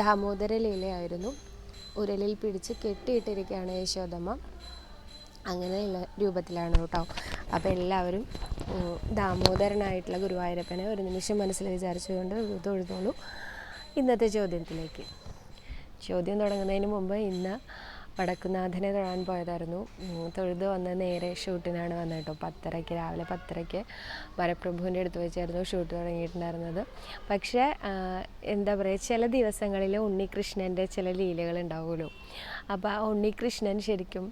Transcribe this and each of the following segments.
ദാമോദര ലീലയായിരുന്നു ഉരലിൽ പിടിച്ച് കെട്ടിയിട്ടിരിക്കുകയാണ് യശോദമ്മ. അങ്ങനെയുള്ള രൂപത്തിലാണ് കേട്ടോ. അപ്പോൾ എല്ലാവരും ദാമോദരനായിട്ടുള്ള ഗുരുവായൂരപ്പനെ ഒരു നിമിഷം മനസ്സിൽ വിചാരിച്ചുകൊണ്ട് തൊഴുതോളൂ. ഇന്നത്തെ ചോദ്യത്തിലേക്ക്. ചോദ്യം തുടങ്ങുന്നതിന് മുമ്പ് ഇന്ന് വടക്കുനാഥനെ തൊഴാൻ പോയതായിരുന്നു. തൊഴുത് വന്ന് നേരെ ഷൂട്ടിനാണ് വന്നത് കേട്ടോ പത്തരയ്ക്ക് രാവിലെ പത്തരയ്ക്ക് വരപ്രഭുവിന്റെ അടുത്ത് വെച്ചായിരുന്നു ഷൂട്ട് തുടങ്ങിയിട്ടുണ്ടായിരുന്നത്. പക്ഷേ എന്താ പറയുക ചില ദിവസങ്ങളിൽ ഉണ്ണികൃഷ്ണന്റെ ചില ലീലകൾ ഉണ്ടാവുമല്ലോ. അപ്പോൾ ആ ഉണ്ണികൃഷ്ണൻ ശരിക്കും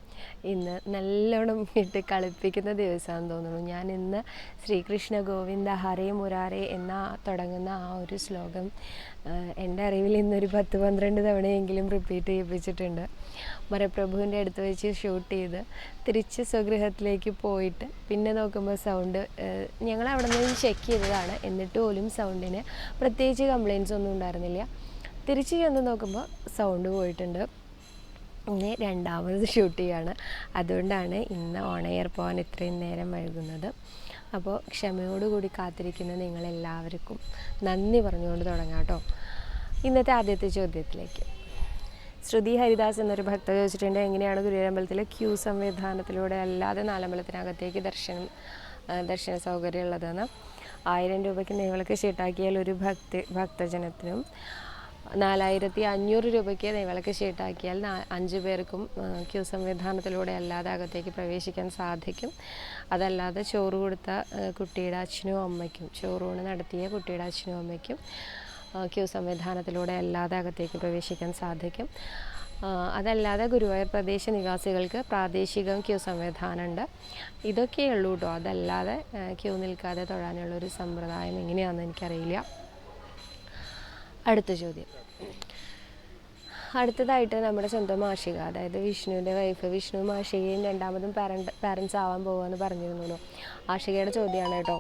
ഇന്ന് നല്ലോണം ഇട്ട് കളിപ്പിക്കുന്ന ദിവസമാണെന്ന് തോന്നുന്നു. ഞാൻ ഇന്ന് ശ്രീകൃഷ്ണ ഗോവിന്ദ ഹരേ മുരാരേ എന്ന തുടങ്ങുന്ന ആ ഒരു ശ്ലോകം എന്റെ അറിവിൽ ഇന്നൊരു പത്ത് പന്ത്രണ്ട് തവണയെങ്കിലും റിപ്പീറ്റ് ചെയ്യിപ്പിച്ചിട്ടുണ്ട്. മരപ്രഭുവിന്റെ അടുത്ത് വെച്ച് ഷൂട്ട് ചെയ്ത് തിരിച്ച് സ്വഗൃഹത്തിലേക്ക് പോയിട്ട് പിന്നെ നോക്കുമ്പോൾ സൗണ്ട് ഞങ്ങൾ അവിടെ നിന്ന് ചെക്ക് ചെയ്തതാണ്. എന്നിട്ട് പോലും സൗണ്ടിന് പ്രത്യേകിച്ച് കംപ്ലയിൻസ് ഒന്നും ഉണ്ടായിരുന്നില്ല. തിരിച്ച് ചെന്ന് നോക്കുമ്പോൾ സൗണ്ട് പോയിട്ടുണ്ട്. ഇനി രണ്ടാമത് ഷൂട്ട് ചെയ്യാണ് അതുകൊണ്ടാണ് ഇന്ന് ഓണയർ പോകാൻ ഇത്രയും നേരം വൈകുന്നത്. അപ്പോൾ ക്ഷമയോടുകൂടി കാത്തിരിക്കുന്ന നിങ്ങളെല്ലാവർക്കും നന്ദി പറഞ്ഞുകൊണ്ട് തുടങ്ങാം കേട്ടോ. ഇന്നത്തെ ആദ്യത്തെ ചോദ്യത്തിലേക്ക്. ശ്രുതി ഹരിദാസ് എന്നൊരു ഭക്ത ചോദിച്ചിട്ടുണ്ട് എങ്ങനെയാണ് ഗുരുവരമ്പലത്തിലെ ക്യൂ സംവിധാനത്തിലൂടെ അല്ലാതെ നാലമ്പലത്തിനകത്തേക്ക് ദർശനം ദർശന സൗകര്യം ഉള്ളതെന്ന്? ആയിരം രൂപയ്ക്ക് നിങ്ങൾക്ക് ഷീട്ടാക്കിയാൽ ഒരു ഭക്തി ഭക്തജനത്തിനും നാലായിരത്തി അഞ്ഞൂറ് രൂപയ്ക്ക് നെയ്വിളക്ക് ഷീട്ടാക്കിയാൽ അഞ്ച് പേർക്കും ക്യൂ സംവിധാനത്തിലൂടെ അല്ലാതെ അകത്തേക്ക് പ്രവേശിക്കാൻ സാധിക്കും. അതല്ലാതെ ചോറ് കൊടുത്ത കുട്ടിയുടെ അച്ഛനും അമ്മയ്ക്കും ചോറൂണ് നടത്തിയ കുട്ടിയുടെ അച്ഛനും അമ്മയ്ക്കും ക്യൂ സംവിധാനത്തിലൂടെ അല്ലാതെ അകത്തേക്ക് പ്രവേശിക്കാൻ സാധിക്കും. അതല്ലാതെ ഗുരുവായൂർ പ്രദേശ നിവാസികൾക്ക് പ്രാദേശികം ക്യൂ സംവിധാനമുണ്ട്. ഇതൊക്കെയുള്ളൂ കേട്ടോ അതല്ലാതെ ക്യൂ നിൽക്കാതെ തൊഴാനുള്ളൊരു സമ്പ്രദായം എങ്ങനെയാണെന്ന് എനിക്കറിയില്ല. അടുത്ത ചോദ്യം. അടുത്തതായിട്ട് നമ്മുടെ സ്വന്തം മാഷിക അതായത് വിഷ്ണുവിന്റെ വൈഫ് വിഷ്ണു മാഷികയും രണ്ടാമതും പാരന്റ് പാരൻസ് ആവാൻ പോകുമെന്ന് പറഞ്ഞിരുന്നല്ലോ ആഷികയുടെ ചോദ്യമാണ് കേട്ടോ.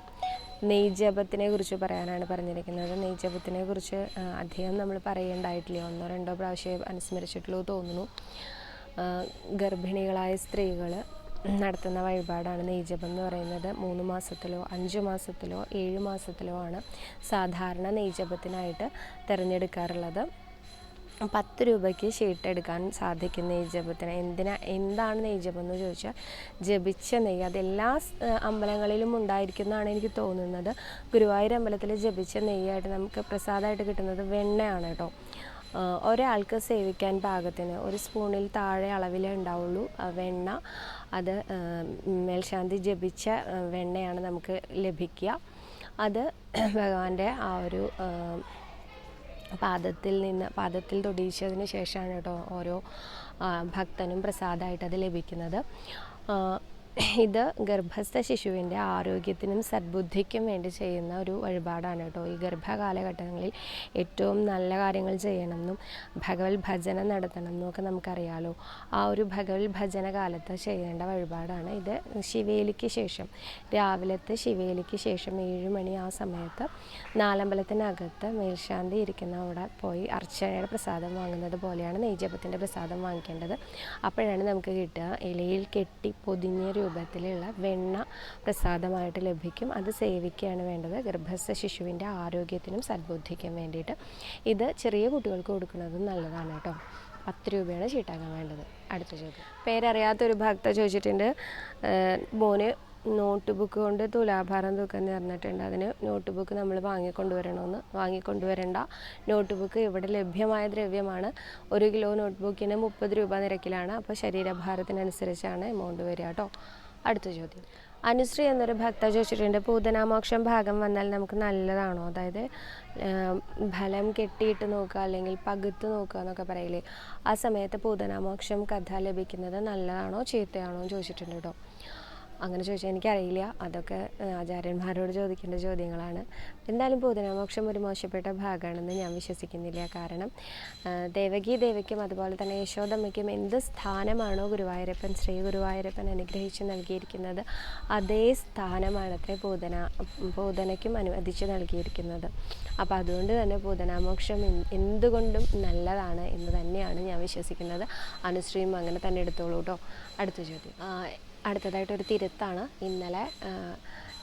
നെയ്ജപത്തിനെ കുറിച്ച് പറയാനാണ് പറഞ്ഞിരിക്കുന്നത്. നെയ്ജപത്തിനെ കുറിച്ച് അധികം നമ്മൾ പറയേണ്ടായിട്ടില്ല. ഒന്നോ രണ്ടോ പ്രാവശ്യം അനുസ്മരിച്ചിട്ടുള്ളൂ തോന്നുന്നു. ഗർഭിണികളായ സ്ത്രീകൾ നടത്തുന്ന വഴിപാടാണ് നെയ്ജപം എന്ന് പറയുന്നത്. മൂന്ന് മാസത്തിലോ അഞ്ച് മാസത്തിലോ ഏഴ് മാസത്തിലോ ആണ് സാധാരണ നെയ്ജപത്തിനായിട്ട് തിരഞ്ഞെടുക്കാറുള്ളത്. പത്ത് രൂപയ്ക്ക് ഷീട്ട് എടുക്കാൻ സാധിക്കും നെയ്ജപത്തിന്. എന്തിനാ എന്താണ് നെയ്ജപം എന്ന് ചോദിച്ചാൽ ജപിച്ച നെയ്യ്. അതെല്ലാ അമ്പലങ്ങളിലും ഉണ്ടായിരിക്കുന്നതാണ് എനിക്ക് തോന്നുന്നത്. ഗുരുവായൂർ അമ്പലത്തിൽ ജപിച്ച നെയ്യായിട്ട് നമുക്ക് പ്രസാദമായിട്ട് കിട്ടുന്നത് വെണ്ണയാണ് കേട്ടോ. ഒരാൾക്ക് സേവിക്കാൻ പാകത്തിന് ഒരു സ്പൂണിൽ താഴെ അളവിലേ ഉണ്ടാവുള്ളൂ വെണ്ണ. അത് മേൽശാന്തി ജപിച്ച വെണ്ണയാണ് നമുക്ക് ലഭിക്കുക. അത് ഭഗവാന്റെ ആ ഒരു പാദത്തിൽ നിന്ന് പാദത്തിൽ തൊടിയിച്ചതിന് ശേഷമാണ് കേട്ടോ ഓരോ ഭക്തനും പ്രസാദമായിട്ട് അത് ലഭിക്കുന്നത്. ഇത് ഗർഭസ്ഥ ശിശുവിന്റെ ആരോഗ്യത്തിനും സദ്ബുദ്ധിക്കും വേണ്ടി ചെയ്യുന്ന ഒരു വഴിപാടാണ് കേട്ടോ. ഈ ഗർഭകാലഘട്ടങ്ങളിൽ ഏറ്റവും നല്ല കാര്യങ്ങൾ ചെയ്യണമെന്നും ഭഗവത് ഭജന നടത്തണം എന്നൊക്കെ നമുക്കറിയാലോ. ആ ഒരു ഭഗവത് ഭജന കാലത്ത് ചെയ്യേണ്ട വഴിപാടാണ് ഇത്. ശിവേലിക്ക് ശേഷം രാവിലത്തെ ശിവേലിക്ക് ശേഷം ഏഴ് മണി ആ സമയത്ത് നാലമ്പലത്തിനകത്ത് മേൽശാന്തി ഇരിക്കുന്ന അവിടെ പോയി അർച്ചനയുടെ പ്രസാദം വാങ്ങുന്നത് പോലെയാണ് നെയ്ജപത്തിന്റെ പ്രസാദം വാങ്ങിക്കേണ്ടത്. അപ്പോഴാണ് നമുക്ക് കിട്ടുക. ഇലയിൽ കെട്ടി പൊതിഞ്ഞ രൂപത്തിലുള്ള വെണ്ണ പ്രസാദമായിട്ട് ലഭിക്കും. അത് സേവിക്കുകയാണ് വേണ്ടത്. ഗർഭസ്ഥ ശിശുവിന്റെ ആരോഗ്യത്തിനും സദ്ബുദ്ധിക്കും വേണ്ടിയിട്ട്. ഇത് ചെറിയ കുട്ടികൾക്ക് കൊടുക്കുന്നത് നല്ലതാണ് കേട്ടോ. പത്ത് രൂപയാണ് ചീട്ടാക്കാൻ വേണ്ടത്. അടുത്ത ചോദ്യം. പേരറിയാത്തൊരു ഭക്ത ചോദിച്ചിട്ടുണ്ട് മോന് നോട്ട് ബുക്ക് കൊണ്ട് തുലാഭാരം തൂക്കം പറഞ്ഞിട്ടുണ്ട്. അതിന് നോട്ട് ബുക്ക് നമ്മൾ വാങ്ങിക്കൊണ്ടുവരണമെന്ന്. വാങ്ങിക്കൊണ്ടുവരേണ്ട. നോട്ട് ബുക്ക് ഇവിടെ ലഭ്യമായ ദ്രവ്യമാണ്. ഒരു കിലോ നോട്ട് ബുക്കിന് മുപ്പത് രൂപ നിരക്കിലാണ്. അപ്പോൾ ശരീരഭാരത്തിനനുസരിച്ചാണ് എമൗണ്ട് വരിക കേട്ടോ അടുത്ത ചോദ്യം. അനുശ്രീ എന്നൊരു ഭക്ത ചോദിച്ചിട്ടുണ്ട്. പൂതനാമോക്ഷം ഭാഗം വന്നാൽ നമുക്ക് നല്ലതാണോ? അതായത് ഫലം കെട്ടിയിട്ട് നോക്കുക അല്ലെങ്കിൽ പകുത്ത് നോക്കുക എന്നൊക്കെ പറയില്ലേ? ആ സമയത്ത് പൂതനാമോക്ഷം കഥ ലഭിക്കുന്നത് നല്ലതാണോ ചീത്തയാണോ എന്ന് ചോദിച്ചിട്ടുണ്ട് കേട്ടോ അങ്ങനെ ചോദിച്ചാൽ എനിക്കറിയില്ല. അതൊക്കെ ആചാര്യന്മാരോട് ചോദിക്കേണ്ട ചോദ്യങ്ങളാണ്. എന്തായാലും പൂതനാമോക്ഷം ഒരു മോശപ്പെട്ട ഭാഗമാണെന്ന് ഞാൻ വിശ്വസിക്കുന്നില്ല. കാരണം ദേവകി ദേവയ്ക്കും അതുപോലെ തന്നെ യശോദമ്മയ്ക്കും എന്ത് സ്ഥാനമാണോ ഗുരുവായൂരപ്പൻ ശ്രീ ഗുരുവായൂരപ്പൻ അനുഗ്രഹിച്ച് നൽകിയിരിക്കുന്നത് അതേ സ്ഥാനമാണത്രേ പൂതന പൂതനയ്ക്കും അനുവദിച്ച് നൽകിയിരിക്കുന്നത്. അപ്പോൾ അതുകൊണ്ട് തന്നെ പൂതനാമോക്ഷം എന്ത് എന്തുകൊണ്ടും നല്ലതാണ് എന്ന് തന്നെയാണ് ഞാൻ വിശ്വസിക്കുന്നത്. അനുശ്രീയും അങ്ങനെ തന്നെ എടുത്തോളൂ കേട്ടോ അടുത്ത ചോദ്യം. അടുത്തതായിട്ട് ഒരു തിരുത്താണ്. ഇന്നലെ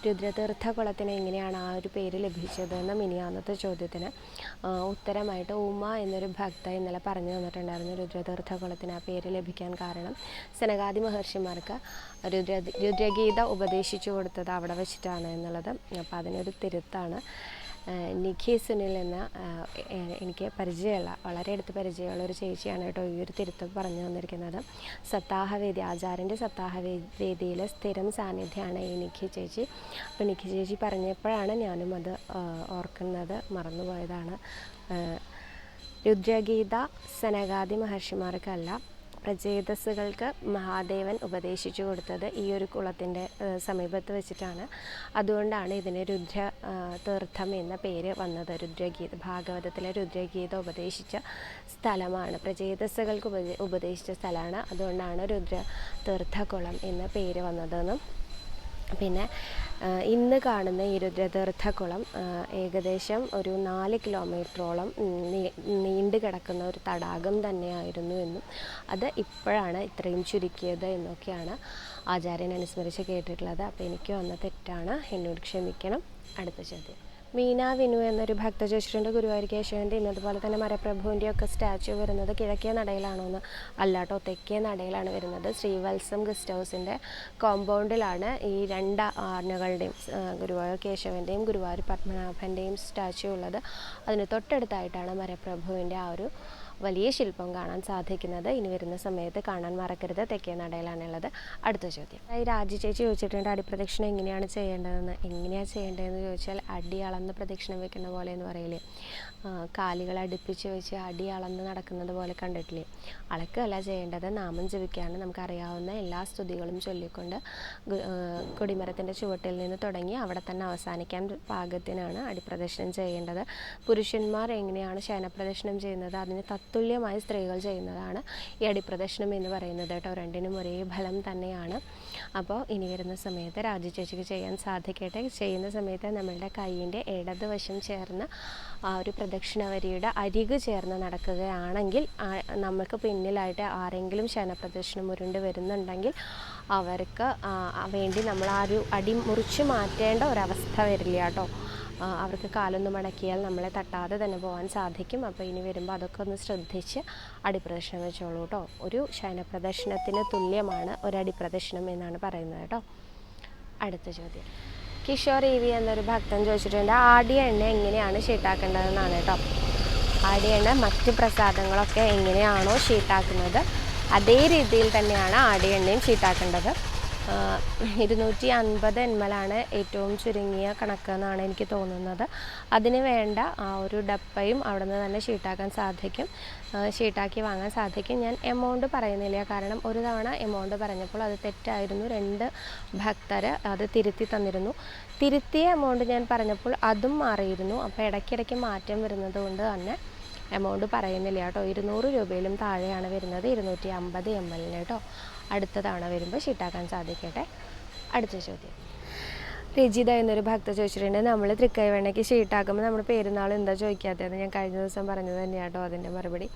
രുദ്രതീർത്ഥ കുളത്തിന് എങ്ങനെയാണ് ആ ഒരു പേര് ലഭിച്ചതെന്ന മിനിയാന്നത്തെ ചോദ്യത്തിന് ഉത്തരമായിട്ട് ഉമ എന്നൊരു ഭക്ത ഇന്നലെ പറഞ്ഞു തന്നിട്ടുണ്ടായിരുന്നു രുദ്രതീർത്ഥ കുളത്തിന് ആ പേര് ലഭിക്കാൻ കാരണം. സനകാദി മഹർഷിമാർക്ക് രുദ്ര രുദ്രഗീത ഉപദേശിച്ചു കൊടുത്തത് അവിടെ വെച്ചിട്ടാണ് എന്നുള്ളത്. അപ്പോൾ അതിനൊരു തിരുത്താണ്. നിഖി സുനിൽ എന്ന എനിക്ക് പരിചയമുള്ള വളരെ അടുത്ത് പരിചയമുള്ള ഒരു ചേച്ചിയാണ് കേട്ടോ ഈ ഒരു തിരുത്തം പറഞ്ഞു തന്നിരിക്കുന്നത്. സത്താഹവേദി ആചാര്യന്റെ സത്താഹവേദിയിൽ സ്ഥിരം സാന്നിധ്യമാണ് ഈ നിഖി ചേച്ചി. അപ്പോൾ നിഖി ചേച്ചി പറഞ്ഞപ്പോഴാണ് ഞാനും അത് ഓർക്കുന്നത് മറന്നുപോയതാണ്. രുദ്രഗീത സനകാദി മഹർഷിമാർക്കല്ല പ്രചേതസ്സുകൾക്ക് മഹാദേവൻ ഉപദേശിച്ചു കൊടുത്തത് ഈ ഒരു കുളത്തിന്റെ സമീപത്ത് വെച്ചിട്ടാണ്. അതുകൊണ്ടാണ് ഇതിന് രുദ്ര തീർത്ഥം എന്ന പേര് വന്നത്. രുദ്രഗീത ഭാഗവതത്തിലെ രുദ്രഗീത ഉപദേശിച്ച സ്ഥലമാണ്. പ്രചേതസ്സുകൾക്ക് ഉപദേ ഉപദേശിച്ച സ്ഥലമാണ്. അതുകൊണ്ടാണ് രുദ്ര തീർത്ഥകുളം എന്ന പേര് വന്നതെന്നും. പിന്നെ ഇന്ന് കാണുന്ന ഈ രുദ്രതീർത്ഥക്കുളം ഏകദേശം ഒരു നാല് കിലോമീറ്ററോളം നീണ്ടു കിടക്കുന്ന ഒരു തടാകം തന്നെയായിരുന്നു എന്നും അത് ഇപ്പോഴാണ് ഇത്രയും ചുരുക്കിയത് എന്നൊക്കെയാണ് ആചാര്യൻ അനുസ്മരിച്ച് കേട്ടിട്ടുള്ളത്. അപ്പോൾ എനിക്ക് വന്ന തെറ്റാണ്. എന്നോട് ക്ഷമിക്കണം. അടുത്ത ചോദ്യം. മീന വിനു എന്നൊരു ഭക്തജേശ്വരന്റെ ഗുരുവായൂർ കേശവന്റെ ഇന്നതുപോലെ തന്നെ മരപ്രഭുവിന്റെ ഒക്കെ സ്റ്റാച്യു വരുന്നത് കിഴക്കേ നടയിലാണോ എന്ന് അല്ലാട്ടോ തെക്കേ നടയിലാണ് വരുന്നത്. ശ്രീവത്സം ഗസ്റ്റ് ഹൗസിന്റെ കോമ്പൗണ്ടിലാണ് ഈ രണ്ട് ആനകളുടെയും ഗുരുവായൂർ കേശവന്റെയും ഗുരുവായൂർ പത്മനാഭന്റെയും സ്റ്റാച്യു ഉള്ളത്. അതിന് തൊട്ടടുത്തായിട്ടാണ് മരപ്രഭുവിന്റെ ആ ഒരു വലിയ ശില്പം കാണാൻ സാധിക്കുന്നത് ഇനി വരുന്ന സമയത്ത് കാണാൻ മറക്കരുത്. തെക്കേ നടയിലാണുള്ളത്. അടുത്ത ചോദ്യം. ഈ രാജി ചേച്ചി ചോദിച്ചിട്ടുണ്ട് അടിപ്രദക്ഷിണം എങ്ങനെയാണ് ചെയ്യേണ്ടതെന്ന്. എങ്ങനെയാണ് ചെയ്യേണ്ടതെന്ന് ചോദിച്ചാൽ അടി അളന്ന് പ്രദക്ഷിണം വെക്കുന്ന പോലെ എന്ന് പറയില്ലേ കാലുകൾ അടുപ്പിച്ച് വെച്ച് അടി അളന്ന് നടക്കുന്നത് പോലെ കണ്ടിട്ടില്ലേ? അളക്കല്ല ചെയ്യേണ്ടത് നാമം ജപിക്കുകയാണ് നമുക്കറിയാവുന്ന എല്ലാ സ്തുതികളും ചൊല്ലിക്കൊണ്ട് കൊടിമരത്തിന്റെ ചുവട്ടിൽ നിന്ന് തുടങ്ങി അവിടെ തന്നെ അവസാനിക്കാൻ പാകത്തിനാണ് അടിപ്രദക്ഷിണം ചെയ്യേണ്ടത്. പുരുഷന്മാർ എങ്ങനെയാണ് ശയനപ്രദക്ഷിണം ചെയ്യുന്നത്? അതിന് തത്തുല്യമായി സ്ത്രീകൾ ചെയ്യുന്നതാണ് ഈ അടിപ്രദക്ഷിണം എന്ന് പറയുന്നത് കേട്ടോ. രണ്ടിനും ഒരേ ഫലം തന്നെയാണ്. അപ്പോൾ ഇനി വരുന്ന സമയത്ത് രാജു ചേച്ചിക്ക് ചെയ്യാൻ സാധിക്കട്ടെ. ചെയ്യുന്ന സമയത്ത് നമ്മളുടെ കൈയിന്റെ ഇടതുവശം ചേർന്ന് ആ ഒരു പ്രദക്ഷിണ വരിയുടെ അരികു ചേർന്ന് നടക്കുകയാണെങ്കിൽ നമുക്ക് പിന്നിലായിട്ട് ആരെങ്കിലും ശനപ്രദക്ഷിണം ഉരുണ്ട് വരുന്നുണ്ടെങ്കിൽ അവർക്ക് വേണ്ടി നമ്മൾ ആ ഒരു അടി മുറിച്ച് മാറ്റേണ്ട ഒരവസ്ഥ വരില്ല കേട്ടോ. അവർക്ക് കാലൊന്ന് മടക്കിയാൽ നമ്മളെ തട്ടാതെ തന്നെ പോകാൻ സാധിക്കും. അപ്പോൾ ഇനി വരുമ്പോൾ അതൊക്കെ ഒന്ന് ശ്രദ്ധിച്ച് അടിപ്രദക്ഷിണം വെച്ചോളൂ കേട്ടോ. ഒരു ശയനപ്രദക്ഷിണത്തിന് തുല്യമാണ് ഒരു അടിപ്രദക്ഷിണം എന്നാണ് പറയുന്നത് കേട്ടോ. അടുത്ത ചോദ്യം. കിഷോർ ഇ വി എന്നൊരു ഭക്തൻ ചോദിച്ചിട്ടുണ്ട് ആടിയ എണ്ണ എങ്ങനെയാണ് ഷീട്ടാക്കേണ്ടതെന്നാണ് കേട്ടോ. ആടിയ എണ്ണ മറ്റ് പ്രസാദങ്ങളൊക്കെ എങ്ങനെയാണോ ഷീട്ടാക്കുന്നത് അതേ രീതിയിൽ തന്നെയാണ് ആടിയ എണ്ണയും ഷീട്ടാക്കേണ്ടത്. ഇരുന്നൂറ്റി അൻപത് എൻമലാണ് ഏറ്റവും ചുരുങ്ങിയ കണക്ക് എന്നാണ് എനിക്ക് തോന്നുന്നത്. അതിന് വേണ്ട ആ ഒരു ഡപ്പയും അവിടെ നിന്ന് തന്നെ ഷീട്ടാക്കാൻ സാധിക്കും. ഷീട്ടാക്കി വാങ്ങാൻ സാധിക്കും. ഞാൻ എമൗണ്ട് പറയുന്നില്ല. കാരണം ഒരു തവണ എമൗണ്ട് പറഞ്ഞപ്പോൾ അത് തെറ്റായിരുന്നു. രണ്ട് ഭക്തർ അത് തിരുത്തി തന്നിരുന്നു. തിരുത്തിയ എമൗണ്ട് ഞാൻ പറഞ്ഞപ്പോൾ അതും മാറിയിരുന്നു. അപ്പോൾ ഇടയ്ക്കിടയ്ക്ക് മാറ്റം വരുന്നത് കൊണ്ട് തന്നെ എമൗണ്ട് പറയുന്നില്ല കേട്ടോ. ഇരുന്നൂറ് രൂപയിലും താഴെയാണ് വരുന്നത്. ഇരുന്നൂറ്റി അമ്പത് എം എല്ലിന് കേട്ടോ. അടുത്ത തവണ വരുമ്പോൾ ഷീട്ടാക്കാൻ സാധിക്കട്ടെ. അടുത്ത ചോദ്യം. രജിത എന്നൊരു ഭക്ത ചോദിച്ചിട്ടുണ്ട്. നമ്മൾ തൃക്കൈവെണ്ണയ്ക്ക് ഷീട്ടാക്കുമ്പോൾ നമ്മുടെ പെരുന്നാൾ എന്താ ചോദിക്കാത്തതെന്ന് ഞാൻ കഴിഞ്ഞ ദിവസം പറഞ്ഞത് തന്നെയാണ് കേട്ടോ അതിന്റെ മറുപടി.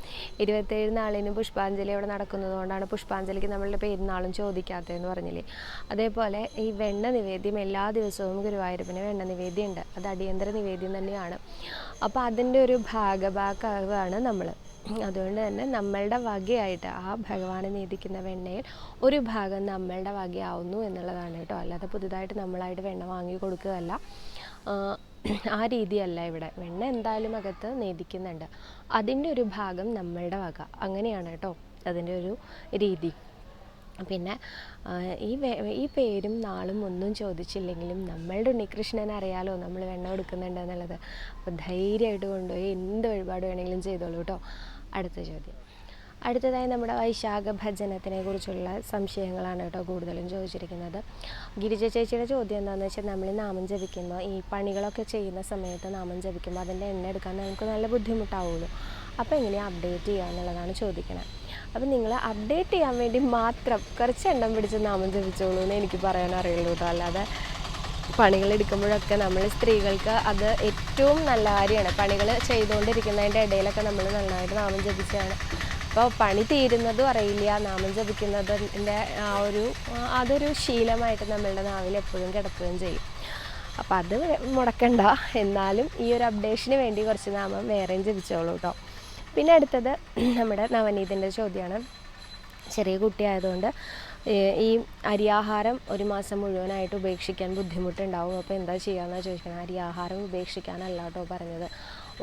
ഇരുപത്തേഴ് നാളിന് പുഷ്പാഞ്ജലി അവിടെ നടക്കുന്നതുകൊണ്ടാണ് പുഷ്പാഞ്ജലിക്ക് നമ്മളുടെ പെരുന്നാളും ചോദിക്കാത്തതെന്ന് പറഞ്ഞില്ലേ. അതേപോലെ ഈ വെണ്ണ നിവേദ്യം എല്ലാ ദിവസവും ഗുരുവായൂരപ്പന് വെണ്ണ നിവേദ്യം ഉണ്ട്. അത് അടിയന്തര നിവേദ്യം തന്നെയാണ്. അപ്പോൾ അതിന്റെ ഒരു ഭാഗഭാക്കാണ് നമ്മൾ അതുകൊണ്ട് തന്നെ നമ്മളുടെ വകയായിട്ട് ആ ഭഗവാനെ നീതിക്കുന്ന വെണ്ണയിൽ ഒരു ഭാഗം നമ്മളുടെ വകയാവുന്നു എന്നുള്ളതാണ് കേട്ടോ. അല്ലാതെ പുതുതായിട്ട് നമ്മളായിട്ട് വെണ്ണ വാങ്ങി കൊടുക്കുകയല്ല. ആ, രീതിയല്ല ഇവിടെ. വെണ്ണ എന്തായാലും അകത്ത് നേദിക്കുന്നുണ്ട് അതിന്റെ ഒരു ഭാഗം നമ്മളുടെ വക. അങ്ങനെയാണ് കേട്ടോ അതിന്റെ ഒരു രീതി. പിന്നെ ഈ ഈ പേരും നാളും ഒന്നും ചോദിച്ചില്ലെങ്കിലും നമ്മളുടെ ഉണ്ണികൃഷ്ണനെ അറിയാലോ നമ്മൾ വെണ്ണ കൊടുക്കുന്നുണ്ട് എന്നുള്ളത്. അപ്പോൾ ധൈര്യമായിട്ട് കൊണ്ടുപോയി എന്ത് വഴിപാട് വേണമെങ്കിലും ചെയ്തോളൂ കേട്ടോ. അടുത്ത ചോദ്യം. അടുത്തതായി നമ്മുടെ വൈശാഖ ഭജനത്തിനെ കുറിച്ചുള്ള സംശയങ്ങളാണ് കേട്ടോ കൂടുതലും ചോദിച്ചിരിക്കുന്നത്. ഗിരിജ ചേച്ചിയുടെ ചോദ്യം എന്താണെന്ന് വെച്ചാൽ നമ്മൾ നാമം ജപിക്കുമ്പോൾ ഈ പണികളൊക്കെ ചെയ്യുന്ന സമയത്ത് നാമം ജപിക്കുമ്പോൾ അതിന്റെ എണ്ണ എടുക്കാൻ നമുക്ക് നല്ല ബുദ്ധിമുട്ടാവുള്ളൂ അപ്പോൾ എങ്ങനെയാണ് അപ്ഡേറ്റ് ചെയ്യുക എന്നുള്ളതാണ് ചോദിക്കുന്നത് അപ്പോൾ നിങ്ങൾ അപ്ഡേറ്റ് ചെയ്യാൻ വേണ്ടി മാത്രം കുറച്ച് എണ്ണം പിടിച്ച് നാമം ജപിച്ചോളൂ എന്ന് എനിക്ക് പറയാൻ അറിയുള്ളൂ കേട്ടോ. അല്ലാതെ പണികൾ എടുക്കുമ്പോഴൊക്കെ നമ്മൾ സ്ത്രീകൾക്ക് അത് ഏറ്റവും നല്ല കാര്യമാണ്. പണികൾ ചെയ്തുകൊണ്ടിരിക്കുന്നതിന്റെ ഇടയിലൊക്കെ നമ്മൾ നന്നായിട്ട് നാമം ജപിച്ചാണ്. അപ്പോൾ പണി തീരുന്നതും അറിയില്ല നാമം ജപിക്കുന്നതിന്റെ ആ ഒരു അതൊരു ശീലമായിട്ട് നമ്മളുടെ നാവിൽ എപ്പോഴും കിടക്കുകയും ചെയ്യും. അപ്പോൾ അത് മുടക്കണ്ട. എന്നാലും ഈ ഒരു അപ്ഡേഷന് വേണ്ടി കുറച്ച് നാമം വേറെയും ജപിച്ചോളൂ കേട്ടോ. പിന്നെ അടുത്തത് നമ്മുടെ നവനീതിന്റെ ചോദ്യമാണ്. ചെറിയ കുട്ടിയായതുകൊണ്ട് ഈ അരിയാഹാരം ഒരു മാസം മുഴുവനായിട്ട് ഉപേക്ഷിക്കാൻ ബുദ്ധിമുട്ടുണ്ടാവും. അപ്പോൾ എന്താ ചെയ്യാമെന്നാണ് ചോദിക്കണം? അരിയാഹാരം ഉപേക്ഷിക്കാനല്ല കേട്ടോ പറഞ്ഞത്.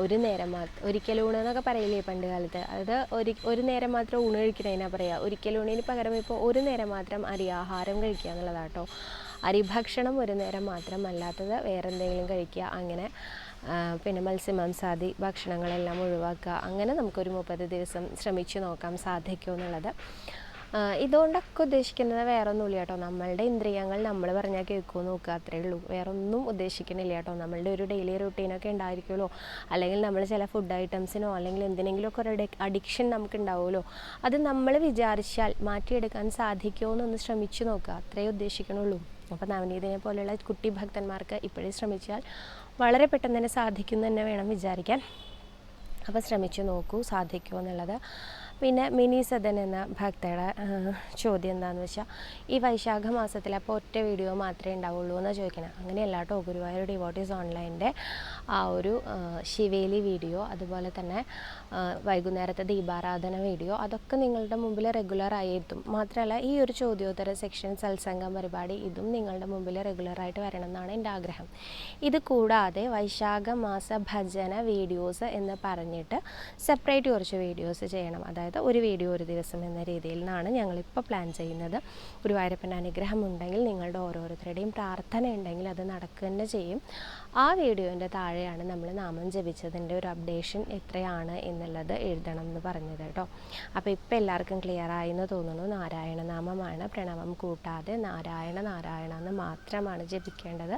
ഒരു നേരം മാത്രം ഒരിക്കലൂണ് എന്നൊക്കെ പറയില്ലേ പണ്ട് കാലത്ത്? അത് ഒരു ഒരു നേരം മാത്രം ഊണ് കഴിക്കണേനാ പറയുക ഒരിക്കലൂണിന് പകരം ഇപ്പോൾ ഒരു നേരം മാത്രം അരിയാഹാരം കഴിക്കുക എന്നുള്ളതാണ് കേട്ടോ അരിഭക്ഷണം ഒരു നേരം മാത്രം അല്ലാത്തത് വേറെ എന്തെങ്കിലും കഴിക്കുക. അങ്ങനെ പിന്നെ മത്സ്യമാംസാദി ഭക്ഷണങ്ങളെല്ലാം ഒഴിവാക്കുക. അങ്ങനെ നമുക്കൊരു മുപ്പത് ദിവസം ശ്രമിച്ചു നോക്കാം സാധിക്കുമോ എന്നുള്ളത് ഇതുകൊണ്ടൊക്കെ ഉദ്ദേശിക്കുന്നത് വേറെ ഒന്നുമില്ല കേട്ടോ. നമ്മളുടെ ഇന്ദ്രിയങ്ങൾ നമ്മൾ പറഞ്ഞാൽ കേൾക്കുമോ നോക്കുക അത്രേ ഉള്ളൂ. വേറെ ഒന്നും ഉദ്ദേശിക്കുന്നില്ല കേട്ടോ. നമ്മളുടെ ഒരു ഡെയിലി റുട്ടീനൊക്കെ ഉണ്ടായിരിക്കുമല്ലോ. അല്ലെങ്കിൽ നമ്മൾ ചില ഫുഡ് ഐറ്റംസിനോ അല്ലെങ്കിൽ എന്തിനെങ്കിലുമൊക്കെ ഒരു അഡിക്ഷൻ നമുക്ക് ഉണ്ടാവുമല്ലോ അത് നമ്മൾ വിചാരിച്ചാൽ മാറ്റിയെടുക്കാൻ സാധിക്കുമോ എന്നൊന്ന് ശ്രമിച്ചു നോക്കുക. അത്രേ ഉദ്ദേശിക്കണുള്ളൂ. അപ്പോൾ നവനീതിനെ പോലെയുള്ള കുട്ടി ഭക്തന്മാർക്ക് ഇപ്പോഴേ ശ്രമിച്ചാൽ വളരെ പെട്ടെന്ന് തന്നെ സാധിക്കും തന്നെ വേണം വിചാരിക്കാൻ. അപ്പോൾ ശ്രമിച്ചു നോക്കൂ സാധിക്കുമോ എന്നുള്ളത്. പിന്നെ മിനി സദൻ എന്ന ഭക്തയുടെ ചോദ്യം എന്താണെന്ന് വെച്ചാൽ ഈ വൈശാഖ മാസത്തിൽ അപ്പോൾ ഒറ്റ വീഡിയോ മാത്രമേ ഉണ്ടാവുള്ളൂ എന്നാണ് ചോദിക്കണം. അങ്ങനെയല്ല കേട്ടോ ഗുരുവായൂർ ഡിവോട്ടീസ് ഓൺലൈന്റെ ആ ഒരു ശിവേലി വീഡിയോ അതുപോലെ തന്നെ വൈകുന്നേരത്തെ ദീപാരാധന വീഡിയോ അതൊക്കെ നിങ്ങളുടെ മുമ്പിൽ റെഗുലറായി എത്തും. മാത്രമല്ല ഈ ഒരു ചോദ്യോത്തര സെക്ഷൻ സത്സംഗം പരിപാടി ഇതും നിങ്ങളുടെ മുമ്പിൽ റെഗുലറായിട്ട് വരണം എന്നാണ് എന്റെ ആഗ്രഹം. ഇത് കൂടാതെ വൈശാഖ മാസ ഭജന വീഡിയോസ് എന്ന് പറഞ്ഞിട്ട് സെപ്പറേറ്റ് കുറച്ച് വീഡിയോസ് ചെയ്യണം. അതായത് ഒരു വീഡിയോ ഒരു ദിവസം എന്ന രീതിയിൽ നിന്നാണ് ഞങ്ങളിപ്പോൾ പ്ലാൻ ചെയ്യുന്നത്. ഗുരുവായൂരപ്പന്റെ അനുഗ്രഹം ഉണ്ടെങ്കിൽ നിങ്ങളുടെ ഓരോരുത്തരുടെയും പ്രാർത്ഥന ഉണ്ടെങ്കിൽ അത് നടക്കുക തന്നെ ചെയ്യും. ആ വീഡിയോന്റെ താഴെയാണ് നമ്മൾ നാമം ജപിച്ചതിന്റെ ഒരു അപ്ഡേഷൻ എത്രയാണ് എന്നുള്ളത് എഴുതണം എന്ന് പറഞ്ഞത് കേട്ടോ. അപ്പോൾ ഇപ്പോൾ എല്ലാവർക്കും ക്ലിയർ എന്ന് തോന്നുന്നു. നാരായണ നാമമാണ്. പ്രണവം കൂട്ടാതെ നാരായണ നാരായണ എന്ന് മാത്രമാണ് ജപിക്കേണ്ടത്.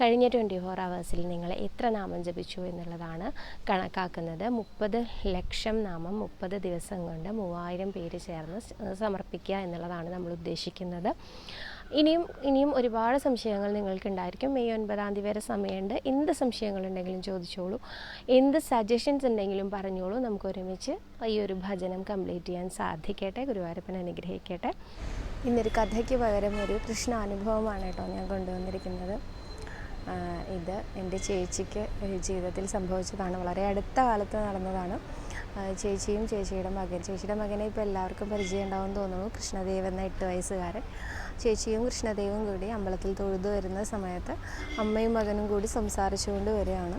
കഴിഞ്ഞ ട്വന്റി ഫോർ അവേഴ്സിൽ നിങ്ങൾ എത്ര നാമം ജപിച്ചു എന്നുള്ളതാണ് കണക്കാക്കുന്നത്. മുപ്പത് ലക്ഷം നാമം മുപ്പത് ദിവസം കൊണ്ട് മൂവായിരം പേര് ചേർന്ന് സമർപ്പിക്കുക എന്നുള്ളതാണ് നമ്മൾ ഉദ്ദേശിക്കുന്നത്. ഇനിയും ഇനിയും ഒരുപാട് സംശയങ്ങൾ നിങ്ങൾക്കുണ്ടായിരിക്കും. മെയ് ഒൻപതാം തീയതി വരെ സമയമുണ്ട്. എന്ത് സംശയങ്ങളുണ്ടെങ്കിലും ചോദിച്ചോളൂ. എന്ത് സജഷൻസ് ഉണ്ടെങ്കിലും പറഞ്ഞോളൂ. നമുക്ക് ഒരുമിച്ച് ഈ ഒരു ഭജനം കംപ്ലീറ്റ് ചെയ്യാൻ സാധിക്കട്ടെ. ഗുരുവായൂരപ്പൻ അനുഗ്രഹിക്കട്ടെ. ഇന്നൊരു കഥയ്ക്ക് പകരം ഒരു കൃഷ്ണ അനുഭവമാണ് കേട്ടോ ഞാൻ കൊണ്ടുവന്നിരിക്കുന്നത്. ഇത് എന്റെ ചേച്ചിക്ക് ജീവിതത്തിൽ സംഭവിച്ചതാണ്. വളരെ അടുത്ത കാലത്ത് നടന്നതാണ്. ചേച്ചിയും ചേച്ചിയുടെ മകൻ ചേച്ചിയുടെ മകനെ ഇപ്പോൾ എല്ലാവർക്കും പരിചയം തോന്നുന്നു. കൃഷ്ണദേവ് എന്ന എട്ട് വയസ്സുകാരൻ. ചേച്ചിയും കൃഷ്ണദേവും കൂടി അമ്പലത്തിൽ തൊഴുതു വരുന്ന സമയത്ത് അമ്മയും മകനും കൂടി സംസാരിച്ചുകൊണ്ട് വരികയാണ്.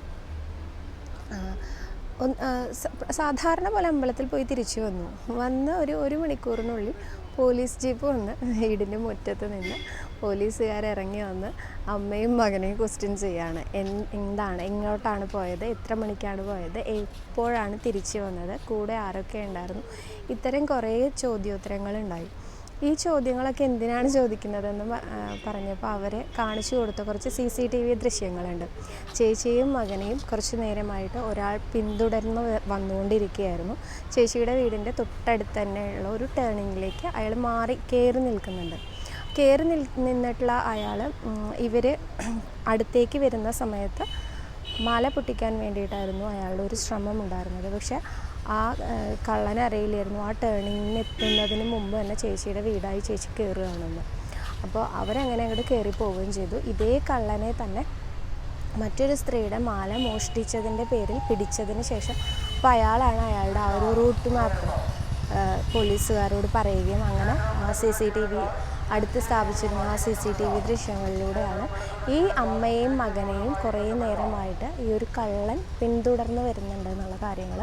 സാധാരണ പോലെ അമ്പലത്തിൽ പോയി തിരിച്ചു വന്നു. വന്ന് ഒരു ഒരു മണിക്കൂറിനുള്ളിൽ പോലീസ് ജീപ്പ് വന്ന് വീടിന്റെ മുറ്റത്ത് നിന്ന് പോലീസുകാർ ഇറങ്ങി വന്ന് അമ്മയും മകനെയും ക്വസ്റ്റ്യൻ ചെയ്യാണ്. എന്താണ് എങ്ങോട്ടാണ് പോയത് എത്ര മണിക്കാണ് പോയത് എപ്പോഴാണ് തിരിച്ചു വന്നത് കൂടെ ആരൊക്കെ ഉണ്ടായിരുന്നു ഇത്തരം കുറേ ചോദ്യോത്തരങ്ങളുണ്ടായി. ഈ ചോദ്യങ്ങളൊക്കെ എന്തിനാണ് ചോദിക്കുന്നതെന്ന് പറഞ്ഞപ്പോൾ അവരെ കാണിച്ചു കൊടുത്ത കുറച്ച് സി സി ടി വി ദൃശ്യങ്ങളുണ്ട്. ചേച്ചിയും മകനെയും കുറച്ച് നേരമായിട്ട് ഒരാൾ പിന്തുടർന്ന് വന്നുകൊണ്ടിരിക്കുകയായിരുന്നു. ചേച്ചിയുടെ വീടിന്റെ തൊട്ടടുത്ത് തന്നെയുള്ള ഒരു ടേണിങ്ങിലേക്ക് അയാൾ മാറി കയറി നിൽക്കുന്നുണ്ട്. കയറി നിൽ നിന്നിട്ടുള്ള അയാൾ ഇവർ അടുത്തേക്ക് വരുന്ന സമയത്ത് മാല പൊട്ടിക്കാൻ വേണ്ടിയിട്ടായിരുന്നു അയാളുടെ ഒരു ശ്രമം ഉണ്ടായിരുന്നത്. പക്ഷേ ആ കള്ളനറിയില്ലായിരുന്നു ആ ടേണിങ്ങിന് എത്തുന്നതിന് മുമ്പ് തന്നെ ചേച്ചിയുടെ വീടായി ചേച്ചി കയറുകയാണെന്ന് അപ്പോൾ അവരങ്ങനെ അങ്ങോട്ട് കയറി പോവുകയും ചെയ്തു. ഇതേ കള്ളനെ തന്നെ മറ്റൊരു സ്ത്രീയുടെ മാല മോഷ്ടിച്ചതിന്റെ പേരിൽ പിടിച്ചതിന് ശേഷം അപ്പോൾ അയാളാണ് അയാളുടെ ആ ഒരു റൂട്ട് മാപ്പ് പോലീസുകാരോട് പറയുകയും അങ്ങനെ സി സി ടി വി അടുത്ത് സ്ഥാപിച്ചിരുന്ന ആ സി സി ടി വി ദൃശ്യങ്ങളിലൂടെയാണ് ഈ അമ്മയെയും മകനെയും കുറേ നേരമായിട്ട് ഈ ഒരു കള്ളൻ പിന്തുടർന്ന് വരുന്നുണ്ട് എന്നുള്ള കാര്യങ്ങൾ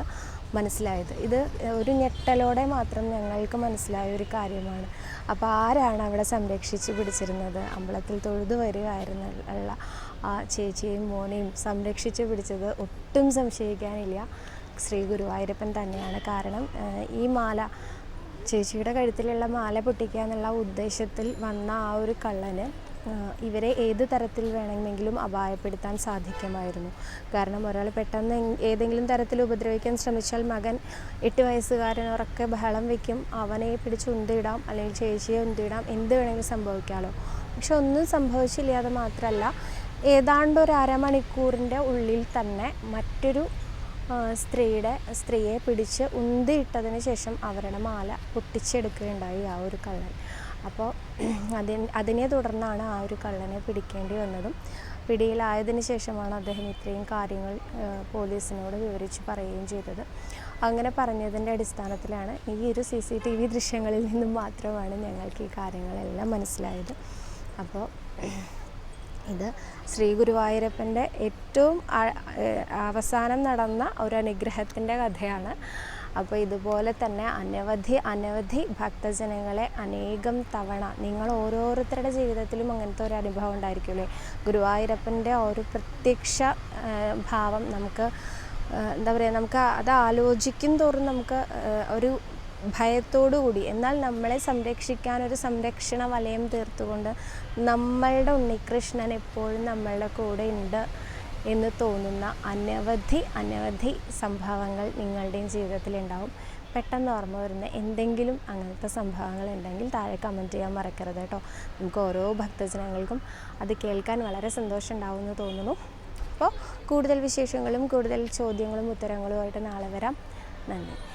മനസ്സിലായത്. ഇത് ഒരു ഞെട്ടലോടെ മാത്രം ഞങ്ങൾക്ക് മനസ്സിലായ ഒരു കാര്യമാണ്. അപ്പോൾ ആരാണ് അവിടെ സംരക്ഷിച്ച് പിടിച്ചിരുന്നത്? അമ്പലത്തിൽ തൊഴുതു വരികയായിരുന്ന ഉള്ള ആ ചേച്ചിയും മോനെയും സംരക്ഷിച്ച് പിടിച്ചത് ഒട്ടും സംശയിക്കാനില്ല. ശ്രീ ഗുരുവായൂരപ്പൻ തന്നെയാണ്. കാരണം ഈ മാല ചേച്ചിയുടെ കഴുത്തിലുള്ള മാല പൊട്ടിക്കുക എന്നുള്ള ഉദ്ദേശത്തിൽ വന്ന ആ ഒരു കള്ളന് ഇവരെ ഏത് തരത്തിൽ വേണമെങ്കിലും അപായപ്പെടുത്താൻ സാധിക്കുമായിരുന്നു. കാരണം ഒരാൾ പെട്ടെന്ന് ഏതെങ്കിലും തരത്തിൽ ഉപദ്രവിക്കാൻ ശ്രമിച്ചാൽ മകൻ എട്ട് വയസ്സുകാരനവരൊക്കെ ബഹളം വയ്ക്കും അവനെ പിടിച്ച് ഉന്തിടാം അല്ലെങ്കിൽ ചേച്ചിയെ ഉന്തിടാം എന്ത് വേണമെങ്കിലും സംഭവിക്കാമല്ലോ പക്ഷെ ഒന്നും സംഭവിച്ചില്ല അത് മാത്രമല്ല ഏതാണ്ട് ഒരു അരമണിക്കൂറിന്റെ ഉള്ളിൽ തന്നെ മറ്റൊരു സ്ത്രീയുടെ സ്ത്രീയെ പിടിച്ച് ഉന്തിയിട്ടതിന് ശേഷം അവരുടെ മാല പൊട്ടിച്ചെടുക്കുകയുണ്ടായി ആ ഒരു കള്ളൻ. അപ്പോൾ അതിന് അതിനെ തുടർന്നാണ് ആ ഒരു കള്ളനെ പിടിക്കേണ്ടി വന്നതും. പിടിയിലായതിനു ശേഷമാണ് അദ്ദേഹം ഇത്രയും കാര്യങ്ങൾ പോലീസിനോട് വിവരിച്ച് പറയുകയും ചെയ്തത്. അങ്ങനെ പറഞ്ഞതിന്റെ അടിസ്ഥാനത്തിലാണ് ഈ ഒരു സി സി ടി വി ദൃശ്യങ്ങളിൽ നിന്നും മാത്രമാണ് ഞങ്ങൾക്ക് ഈ കാര്യങ്ങളെല്ലാം മനസ്സിലായത്. അപ്പോൾ ഇത് ശ്രീ ഗുരുവായൂരപ്പന്റെ ഏറ്റവും അവസാനം നടന്ന ഒരു അനുഗ്രഹത്തിന്റെ കഥയാണ്. അപ്പോൾ ഇതുപോലെ തന്നെ അനവധി അനവധി ഭക്തജനങ്ങളെ അനേകം തവണ നിങ്ങൾ ഓരോരുത്തരുടെ ജീവിതത്തിലും അങ്ങനത്തെ ഒരു അനുഭവം ഉണ്ടായിരിക്കുമല്ലേ? ഗുരുവായൂരപ്പന്റെ ഒരു പ്രത്യക്ഷ ഭാവം നമുക്ക് എന്താ പറയുക നമുക്ക് അത് ആലോചിക്കും തോറും നമുക്ക് ഒരു ഭയത്തോടുകൂടി എന്നാൽ നമ്മളെ സംരക്ഷിക്കാൻ ഒരു സംരക്ഷണ വലയം തീർത്തുകൊണ്ട് നമ്മളുടെ ഉണ്ണികൃഷ്ണൻ എപ്പോഴും നമ്മളുടെ കൂടെ ഉണ്ട് എന്ന് തോന്നുന്ന അനവധി അനവധി സംഭവങ്ങൾ നിങ്ങളുടെയും ജീവിതത്തിൽ ഉണ്ടാവും. പെട്ടെന്ന് ഓർമ്മ വരുന്ന എന്തെങ്കിലും അങ്ങനത്തെ സംഭവങ്ങൾ ഉണ്ടെങ്കിൽ താഴെ കമന്റ് ചെയ്യാൻ മറക്കരുത് കേട്ടോ. നമുക്ക് ഓരോ ഭക്തജനങ്ങൾക്കും അത് കേൾക്കാൻ വളരെ സന്തോഷം ഉണ്ടാവുമെന്ന് തോന്നുന്നു. അപ്പോൾ കൂടുതൽ വിശേഷങ്ങളും കൂടുതൽ ചോദ്യങ്ങളും ഉത്തരങ്ങളുമായിട്ട് നാളെ വരാം. നന്ദി.